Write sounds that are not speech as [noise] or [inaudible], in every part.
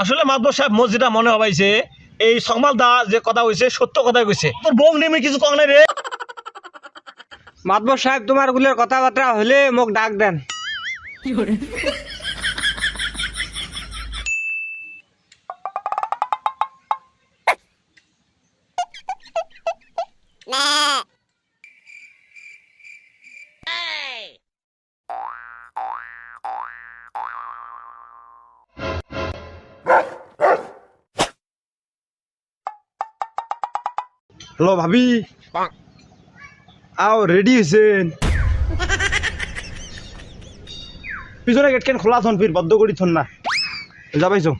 আসলে মাধব সাহেব মোর যেটা মনে হবাইছে এই সংবাদ দা যে কথা কইছে সত্য কথা কইছে। তোর বউ নেমে কিছু কম নাই রে। মাধব সাহেব তোমারগুলোর কথাবার্তা হলে মোক ডাক দেন। হ্যালো ভাবি। আও রেডি হয়েছেন পিছনে গেট কেন খোলা থন ফির বদ্ধ করি থন না। যাবাইছো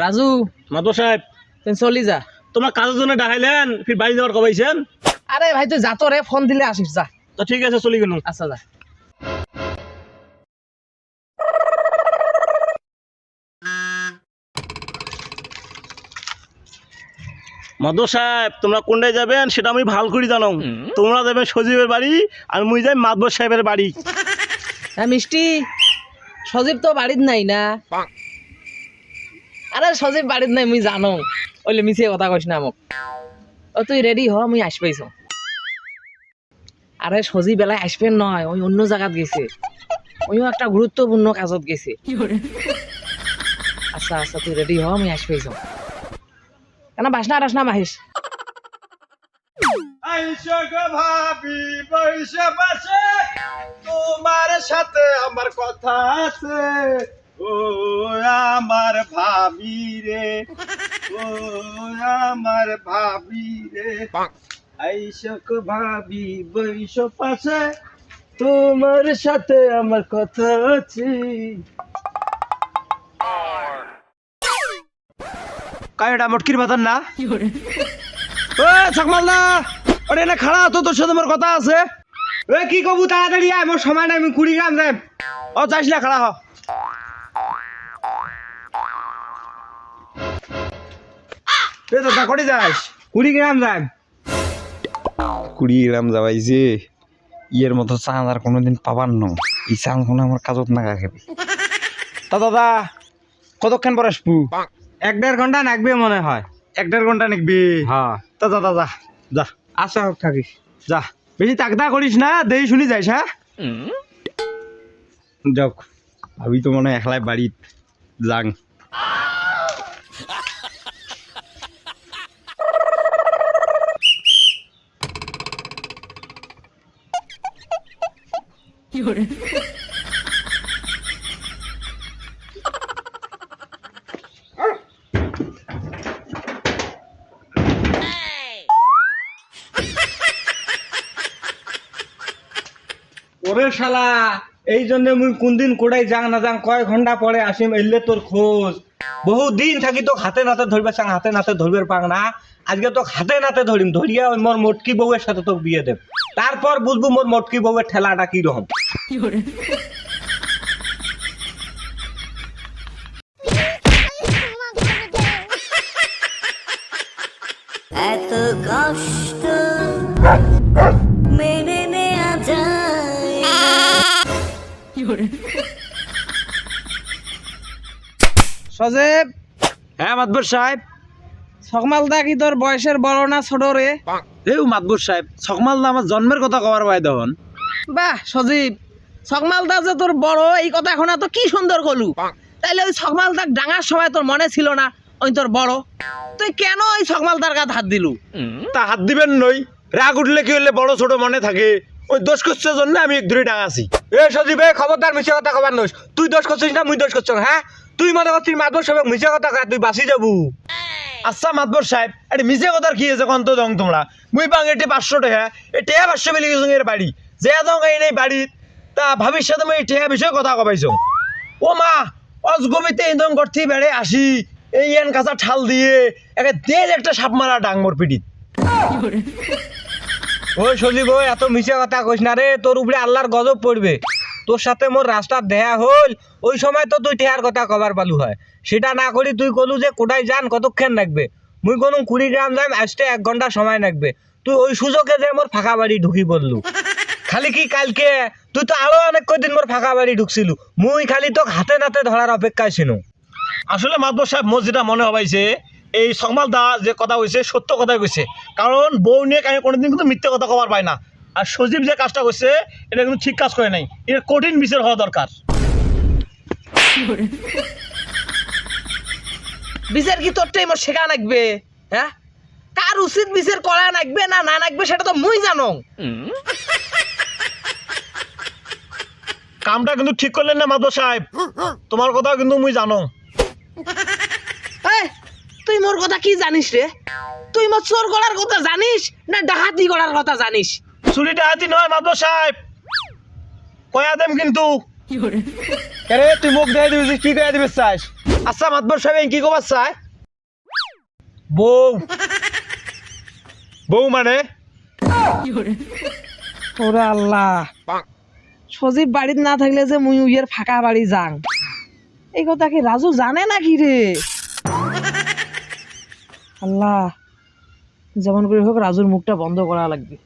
রাজু মাদর সাহেব চলি যা। তোমার কাজের জন্য ডাকাইলেন ফির বাড়ি যাওয়ার কবাইছেন? আরে ভাই তুই যাতো রে ফোন দিলে আসিস যা। তো ঠিক আছে চলি গেল আচ্ছা যা। মাদর সাহেব তোমরা কোনটায় যাবেন? সেটা আমি ভালো করে জানো তোমরা যাবে সজীবের বাড়ি আর মুই যাই মাদবর সাহেবের বাড়ি। হ্যাঁ মিষ্টি সজীব তো বাড়িত নাই না। আরে সজীব বাড়িত নাই মুই জানো। ওইলে মিছে কথা কইস না মোক ও তুই রেডি হ মুই আসবাইছ আরে সজীব বেলায় আসবেন নয় ওই অন্য জায়গাত গেছে। ওইও একটা গুরুত্বপূর্ণ কাজত গেছে। আচ্ছা আচ্ছা তুই রেডি হ মুই আসবাইছ কেন বাসনা টাসনা মাহিস। ভাবি তোমার সাথে আমার কথা আছে। ও, আমার ভাবি রে। ও, আমার ভাবি রে। আইসো গো ভাবি বৈশ পাশে তোমার সাথে আমার কথা আছে। কায়টা মটকির বাতান না? সকমাল না আরে না খাড়া তো তোর সাথে আমার কথা আছে। এ কি কবু তাড়াতাড়ি আয় মোর সময় নাই আমি কুড়ি গ্রাম যাই ও যাইস না খাড়া হ। এ দাদা কটি যাস? কুড়ি গ্রাম যাই কুড়ি গ্রাম যাবাইছে ইয়ের মতো চাঁদ আর কোনোদিন পাবার ন এই চাঁদ কোনো আমার কাজত নাগা খেবে। তা দাদা কতক্ষণ পর আসবু? এক দেড় ঘণ্টা নাকবে মনে হয়। এক দেড় ঘণ্টা নিকবি? হ্যাঁ। তা দাদা যা যা। আশা হোক থাকিস। যা। বেশি তাকদা করিস না দেই শুনি যাইস হ্যাঁ? যাক ভাবি তো মনে একলাই বাড়িত যাং। ওরে শালা এই জন্য মুই কোনদিন কোড়াই যাং না যাং কয় ঘণ্টা পরে আসিম এলে তোর খোঁজ। বহু দিন থাকি তো হাতে নাতে ধরবে চাং হাতে নাতে ধরবে পাং না। আজকে তো হাতে নাতে ধরিম ধরিয়া ওই মোর মটকি বউয়ের সাথে তোকে বিয়ে দেব তারপর বুঝব মোর মটকি বউয়ের ঠেলাটা কি রকম। [laughs] এত কষ্ট সজীব। হ্যাঁ মাতবর সাহেব। সকমালদা কি তোর বয়সের বড় না ছোট রে? এই মাতবর সাহেব সকমাল না আমার জন্মের কথা কবার পাই বাহ সজীব। সকমালদা যে তোর বড় এই কথা এখন তো কি সুন্দর কলু? তাইলে ওই সকমালদাক ডাঙার সময় তোর মনে ছিল না ওই তোর বড়? তুই কেন ওই সকমালদার গায়ে হাত দিলু? তা হাত দিবেন নই। রাগ উঠলে কি হলে বড় ছোট মনে থাকে? ওই দোষ করছে জন্য আমি এক দূরে ডাঙাছি এ সজীব এ খবরদার মিছে কথা কবার নইস তুই দোষ করছিস না মুই দোষ করছ হ্যাঁ? তুই মনে করছিস মাদবর সবাই মিছে কথা কয় তুই বাসি যাবু। আচ্ছা মাতবর সাহেব আরে মিছে কথার কি আছে কন্ত দং তোমরা? মুই পাং এটি পাঁচশো টাকা এ টেহা পাঁচশো মিলি গেছো এর বাড়ি। যে দং এই নেই বাড়িত তা ভাবির সাথে মই টেহা বিষয়ে কথা কবাইছো। ও মা অজগমিতে ইন্দন করতে বেড়ে আসি এই এন কাঁচা ঠাল দিয়ে একে তেল একটা সাপ মারা ডাং মোর পিঠিত। ওই সজীব ওই এত মিছে কথা কইস না রে, তোর উপরে আল্লাহর গজব পড়বে। তোর সাথে মোর রাস্তার দেয়া হল ওই সময় তো তুই টেহার কথা কবার পালু হয়। সেটা না করি তুই কলু যে কোটায় যান, কতক্ষণ লাগবে? মুই কোনো কুড়ি গ্রাম যাম আসতে এক ঘণ্টা সময় লাগবে। তুই ওই সুযোগে যে মোর ফাঁকা বাড়ি ঢুকি পড়লু। খালি কি কালকে, তুই তো আরও অনেক কদিন মোর ফাঁকা বাড়ি ঢুকছিল। মুই খালি তোকে হাতে নাতে ধরার অপেক্ষায় ছিল আসলে মাতবর সাহেব যেটা মনে হবাইছে এই সংবাদ দা যে কথা কইছে সত্য কথাই কইছে। কারণ বউ নিয়ে আমি কোনোদিন কিন্তু মিথ্যে কথা কবার পাই না। আর সজীব যে কাজটা করছে এটা কিন্তু ঠিক কাজ করে নাই। এটা কঠিন বিচার হওয়া দরকার। বিচার কি তোর টাইম শেখা লাগবে হ্যাঁ? কার উচিত বিচার করা লাগবে না না লাগবে সেটা তো মুই জানো। কামটা কিন্তু ঠিক করলেন না মাধব সাহেব। তোমার কথা কিন্তু মুই জানো। [laughs] মোর কথা কি জানিস রে? তুই মোর চোর করার কথা জানিস না ডাহাতি করার কথা জানিস? চুরিটা হাতি নয় মাতবর সাহেব। কয়া দেম কিন্তু। আরে তুই মুখ দেখাই দিবি কি করে দিবি চাস? আচ্ছা মাতবর সাহেব কি কবার চায়? বউ। বউ মানে? ওরে আল্লাহ। সজীব বাড়িতে না থাকলে যে মুই উইয়ের ফাঁকা বাড়ি যাং। এই কথা কি রাজু জানে নাকি রে? আল্লাহ যেমন করে হোক রাজুর মুখটা বন্ধ করা লাগবে।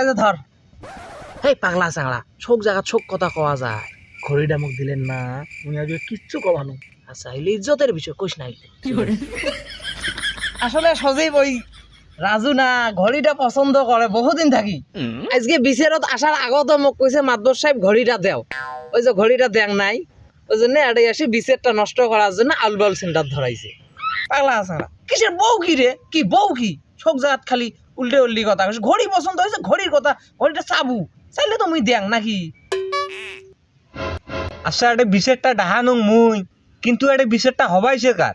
এই যে ধর। এই পাগলা চাংলা চোখ জায়গা চোখ কথা কওয়া যায়। ঘড়িটা মুখ দিলেন না উনি আগে কিচ্ছু কমানো আচ্ছা এলে ইজ্জতের বিষয় কইস নাই আসলে সজীব ওই রাজু না ঘড়িটা পছন্দ করে বহুদিন থাকি। আজকে বিচারত আসার আগত মোক কইছে মাদবর সাহেব ঘড়িটা দেও। ওই যে ঘড়িটা দেখ নাই। ওই জন্য এটাই আসে, বিচারটা নষ্ট করার জন্য আলবাল সেন্টার ধরাইছে। পাগলা না? কিসের বউ কি রে? কি বউ কি? জায়গাত খালি উল্টে উল্টি কথা ঘড়ি পছন্দ হয়েছে, ঘড়ির কথা, ঘড়িটা চাবু। চাইলে তো মুই দেখ নাকি? আচ্ছা এটা বিচারটা ডাহানো মুই, কিন্তু এটা বিচারটা হবাইছে কার?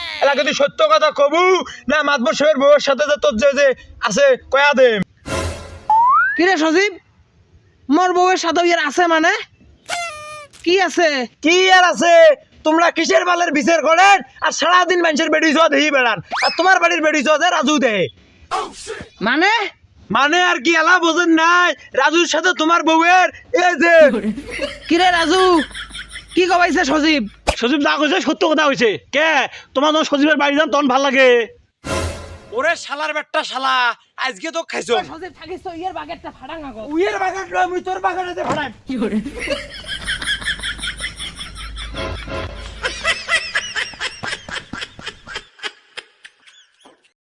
এলাকা তুই সত্য কথা কবু না মাতবর সাহেবের বউয়ের সাথে যে তোর যে যে আছে কয়া দে কিরে সজীব? মোর বউয়ের সাথে ইয়ার আছে মানে? কি আছে? কি আর আছে? তোমরা কিসের বালের বিচার করেন? আর সারাদিন মানুষের বেড়ি যাওয়া দেহি বেড়ান। আর তোমার বাড়ির বেড়ি যাওয়া যায় রাজু দেহে মানে? মানে আর কি এলা বোঝেন নাই? রাজুর সাথে তোমার বউয়ের এই যে কিরে রাজু? কি কবাইছে সজীব? সজীব দা কইছে সত্য কথা কইছে। কে? তোমার যখন সজীবের বাড়ি যান তখন ভালো লাগে। ওরে শালার বেটটা শালা আজকে তো খাইছো। সজীব থাকিস তো ইয়ের বাগেরটা ফাড়াঙ্গা গো উইয়ের বাগেরটা লয় মুই তোর ফাড়াই কি ভাড়াই